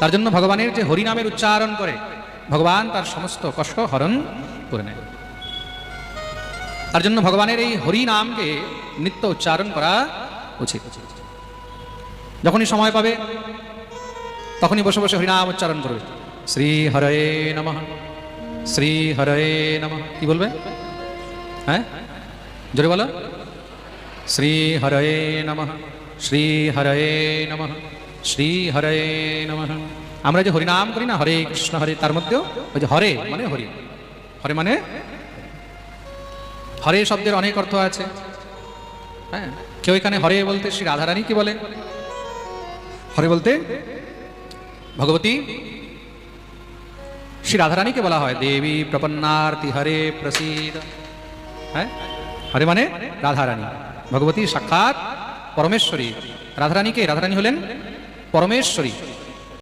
তার জন্য ভগবানের যে হরিনামের উচ্চারণ করে, ভগবান তার সমস্ত কষ্ট হরণ করে নেয়। তার জন্য ভগবানের এই হরি নামকে নিত্য উচ্চারণ করা উচিত। যখনই সময় পাবে, তখনই বসে বসে হরিনাম উচ্চারণ করবে। শ্রী হরে নমঃ শ্রী হরে নমঃ। কি বলবে? হ্যাঁ? জোরে বলো। শ্রী হরে নমঃ শ্রী হরয়ে নমঃ শ্রী হরে নমঃ। আমরা যে হরিনাম করি না, হরে কৃষ্ণ, হরে, তার মধ্যেও ওই যে হরে মানে হরি। হরে মানে? হরে শব্দের অনেক অর্থ আছে। হ্যাঁ? কেউ এখানে হরে বলতে শ্রী রাধারানী কি বলে? হরে বলতে ভগবতী। শ্রী রাধারানীকে বলা হয়, দেবী প্রপন্নার্তি হরে প্রসিদ। হ্যাঁ? হরে মানে রাধারানী। ভগবতী সাক্ষাৎ পরমেশ্বরী। রাধারানীকে, রাধারানী হলেন পরমেশ্বরী।